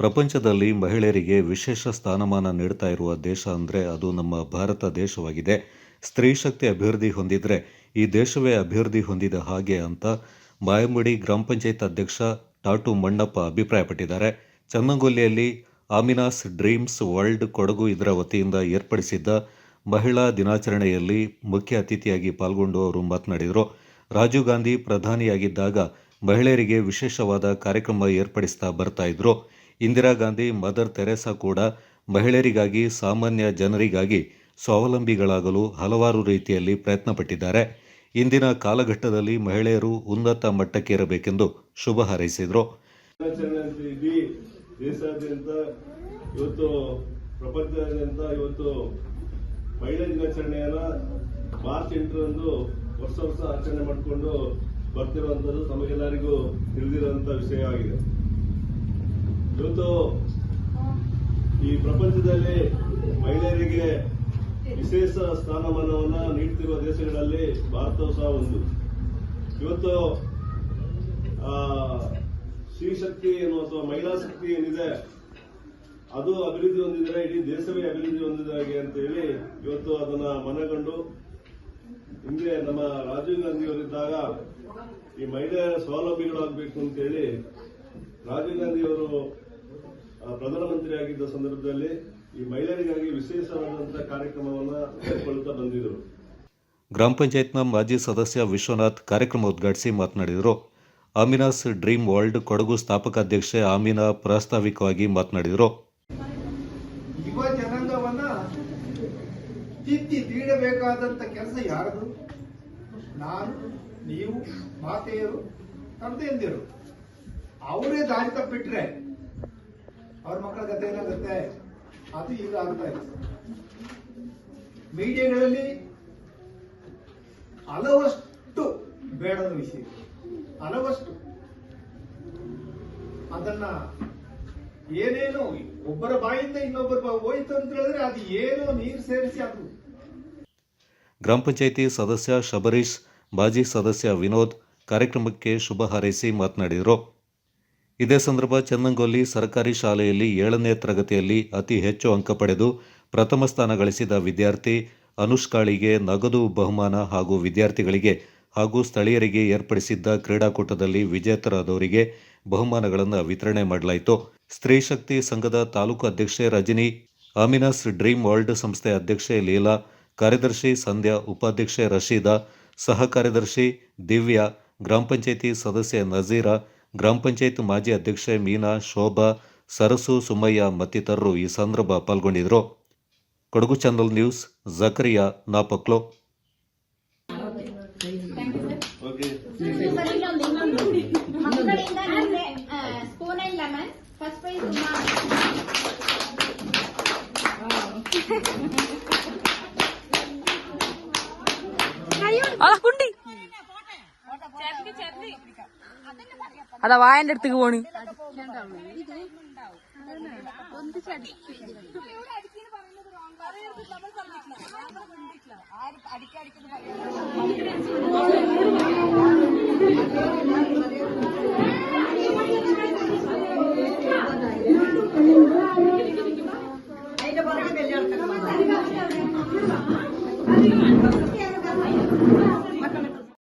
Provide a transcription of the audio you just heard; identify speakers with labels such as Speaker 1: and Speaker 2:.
Speaker 1: ಪ್ರಪಂಚದಲ್ಲಿ ಮಹಿಳೆಯರಿಗೆ ವಿಶೇಷ ಸ್ಥಾನಮಾನ ನೀಡ್ತಾ ಇರುವ ದೇಶ ಅಂದರೆ ಅದು ನಮ್ಮ ಭಾರತ ದೇಶವಾಗಿದೆ. ಸ್ತ್ರೀ ಶಕ್ತಿ ಅಭಿವೃದ್ಧಿ ಹೊಂದಿದ್ರೆ ಈ ದೇಶವೇ ಅಭಿವೃದ್ಧಿ ಹೊಂದಿದ ಹಾಗೆ ಅಂತ ಮಾಯಂಬಡಿ ಗ್ರಾಮ ಪಂಚಾಯತ್ ಅಧ್ಯಕ್ಷ ಟಾಟು ಮಣ್ಣಪ್ಪ ಅಭಿಪ್ರಾಯಪಟ್ಟಿದ್ದಾರೆ. ಚನ್ನಂಗೊಲ್ಲಿಯಲ್ಲಿ ಆಮಿನಾಸ್ ಡ್ರೀಮ್ಸ್ ವರ್ಲ್ಡ್ ಕೊಡಗು ಇದರ ವತಿಯಿಂದ ಏರ್ಪಡಿಸಿದ್ದ ಮಹಿಳಾ ದಿನಾಚರಣೆಯಲ್ಲಿ ಮುಖ್ಯ ಅತಿಥಿಯಾಗಿ ಪಾಲ್ಗೊಂಡು ಅವರು ಮಾತನಾಡಿದರು. ರಾಜೀವ್ ಗಾಂಧಿ ಪ್ರಧಾನಿಯಾಗಿದ್ದಾಗ ಮಹಿಳೆಯರಿಗೆ ವಿಶೇಷವಾದ ಕಾರ್ಯಕ್ರಮ ಏರ್ಪಡಿಸ್ತಾ ಬರ್ತಾ ಇದ್ರು. ಇಂದಿರಾ ಗಾಂಧಿ, ಮದರ್ ತೆರೆಸಾ ಕೂಡ ಮಹಿಳೆಯರಿಗಾಗಿ, ಸಾಮಾನ್ಯ ಜನರಿಗಾಗಿ ಸ್ವಾವಲಂಬಿಗಳಾಗಲು ಹಲವಾರು ರೀತಿಯಲ್ಲಿ ಪ್ರಯತ್ನಪಟ್ಟಿದ್ದಾರೆ. ಇಂದಿನ ಕಾಲಘಟ್ಟದಲ್ಲಿ ಮಹಿಳೆಯರು ಉನ್ನತ ಮಟ್ಟಕ್ಕೆ ಇರಬೇಕೆಂದು ಶುಭ ಹಾರೈಸಿದರು.
Speaker 2: ದೇಶಾದ್ಯಂತ, ಇವತ್ತು ಪ್ರಪಂಚದಾದ್ಯಂತ ಇವತ್ತು ಮಹಿಳಾ ದಿನಾಚರಣೆಯನ್ನ ಮಾರ್ಚ್ ಎಂಟರಂದು ವರ್ಷ ವರ್ಷ ಆಚರಣೆ ಮಾಡಿಕೊಂಡು ಬರ್ತಿರುವಂತದ್ದು ತಮಗೆಲ್ಲರಿಗೂ ತಿಳಿದಿರುವಂತ ವಿಷಯವಾಗಿದೆ. ಇವತ್ತು ಈ ಪ್ರಪಂಚದಲ್ಲಿ ಮಹಿಳೆಯರಿಗೆ ವಿಶೇಷ ಸ್ಥಾನಮಾನವನ್ನ ನೀಡ್ತಿರುವ ದೇಶಗಳಲ್ಲಿ ಭಾರತವು ಸಹ ಒಂದು. ಇವತ್ತು ಸ್ತ್ರೀ ಶಕ್ತಿ ಏನು ಅಥವಾ ಮಹಿಳಾ ಶಕ್ತಿ ಏನಿದೆ, ಅದು ಅಭಿವೃದ್ಧಿ ಹೊಂದಿದರೆ, ಇಡೀ ದೇಶವೇ ಅಭಿವೃದ್ಧಿ ಹೊಂದಿದಾಗೆ ಅಂತ ಹೇಳಿ ಇವತ್ತು ಅದನ್ನ ಮನಗಂಡು, ಹಿಂದೆ ನಮ್ಮ ರಾಜೀವ್ ಗಾಂಧಿ ಅವರಿದ್ದಾಗ ಈ ಮಹಿಳೆಯರ ಸ್ವಾವಲಂಬಿಗಳಾಗಬೇಕು ಅಂತ ಹೇಳಿ ರಾಜೀವ್ ಗಾಂಧಿ ಅವರು ಆ, ಪ್ರಧಾನಮಂತ್ರಿ ಆಗಿದ್ದ ಸಂದರ್ಭದಲ್ಲಿ ಈ ಮಹಿಳೆಯರಿಗಾಗಿ ವಿಶೇಷವಾದಂತಹ ಕಾರ್ಯಕ್ರಮವನ್ನ ಹಮ್ಮಿಕೊಳ್ಳುತ್ತಾ ಬಂದಿದ್ರು
Speaker 1: ಗ್ರಾಮ ಪಂಚಾಯತ್ನ ಮಾಜಿ ಸದಸ್ಯ ವಿಶ್ವನಾಥ್ ಕಾರ್ಯಕ್ರಮ ಉದ್ಘಾಟಿಸಿ ಮಾತನಾಡಿದರು. ಅಮಿನಾಸ್ ಡ್ರೀಮ್ ವರ್ಲ್ಡ್ ಕೊಡಗು ಸ್ಥಾಪಕಾಧ್ಯಕ್ಷೆ ಆಮಿನಾ ಪ್ರಾಸ್ತಾವಿಕವಾಗಿ ಮಾತನಾಡಿದರು.
Speaker 3: ಯುವ ಜನಾಂಗವನ್ನ ತಿದ್ದಿ ಬೀಡಬೇಕಾದಂತ ಕೆಲಸ ಯಾರದು? ನಾನು ನೀವು ಮಾತೆಯರು ತಂದೆಯಂದಿರು. ಅವರೇ ದಾರಿ ತಪ್ಪಿಟ್ರೆ ಅವ್ರ ಮಕ್ಕಳ ಕಥೆ ಏನಾಗುತ್ತೆ? ಅದು ಈಗ ಆಗ್ತಾ ಇದೆ. ಮೀಡಿಯಾಗಳಲ್ಲಿ ಹಲವಷ್ಟು ಬೇಡದ ವಿಷಯ ಹಲವಷ್ಟು. ಅದನ್ನ ಏನೇನೋ ಒಬ್ಬರ ಬಾಯಿಂದ ಇನ್ನೊಬ್ಬರ ಹೋಯ್ತು ಅಂತ ಹೇಳಿದ್ರೆ ಅದು ಏನೋ ನೀರು ಸೇರಿಸಿ ಅದು
Speaker 1: ಗ್ರಾಮ ಪಂಚಾಯಿತಿ ಸದಸ್ಯ ಶಬರೀಶ್, ಮಾಜಿ ಸದಸ್ಯ ವಿನೋದ್, ಕಾರ್ಯಕ್ರಮಕ್ಕೆ ಶುಭ ಹಾರೈಸಿ ಮಾತನಾಡಿದರು. ಇದೇ ಸಂದರ್ಭ ಚನ್ನಂಗೊಲ್ಲಿ ಸರ್ಕಾರಿ ಶಾಲೆಯಲ್ಲಿ ಏಳನೇ ತರಗತಿಯಲ್ಲಿ ಅತಿ ಹೆಚ್ಚು ಅಂಕ ಪಡೆದು ಪ್ರಥಮ ಸ್ಥಾನ ಗಳಿಸಿದ ವಿದ್ಯಾರ್ಥಿ ಅನುಷ್ಕಾಳಿಗೆ ನಗದು ಬಹುಮಾನ ಹಾಗೂ ವಿದ್ಯಾರ್ಥಿಗಳಿಗೆ ಹಾಗೂ ಸ್ಥಳೀಯರಿಗೆ ಏರ್ಪಡಿಸಿದ್ದ ಕ್ರೀಡಾಕೂಟದಲ್ಲಿ ವಿಜೇತರಾದವರಿಗೆ ಬಹುಮಾನಗಳನ್ನು ವಿತರಣೆ ಮಾಡಲಾಯಿತು. ಸ್ತ್ರೀ ಶಕ್ತಿ ಸಂಘದ ತಾಲೂಕು ಅಧ್ಯಕ್ಷೆ ರಜನಿ, ಅಮಿನಸ್ ಡ್ರೀಮ್ ವರ್ಲ್ಡ್ ಸಂಸ್ಥೆ ಅಧ್ಯಕ್ಷೆ ಲೀಲಾ, ಕಾರ್ಯದರ್ಶಿ ಸಂಧ್ಯಾ, ಉಪಾಧ್ಯಕ್ಷೆ ರಶೀದಾ ಸಹ ಕಾರ್ಯದರ್ಶಿ ದಿವ್ಯಾ, ಗ್ರಾಮ ಪಂಚಾಯಿತಿ ಸದಸ್ಯೆ ನಜೀರಾ ಗ್ರಾಮ ಪಂಚಾಯತ್ ಮಾಜಿ ಅಧ್ಯಕ್ಷೆ ಮೀನಾ ಶೋಭಾ ಸರಸು ಸುಮಯ್ಯ ಮತ್ತಿತರರು ಈ ಸಂದರ್ಭ ಪಾಲ್ಗೊಂಡಿದ್ದರು. Kodagu channel news Zakariya Napoklu.
Speaker 2: ಅಲ್ಲ
Speaker 4: ಸರ್
Speaker 5: അതാ വായന്റെ അടുത്തേക്ക് പോണ്.
Speaker 4: അടിക്കടിക്കുന്നു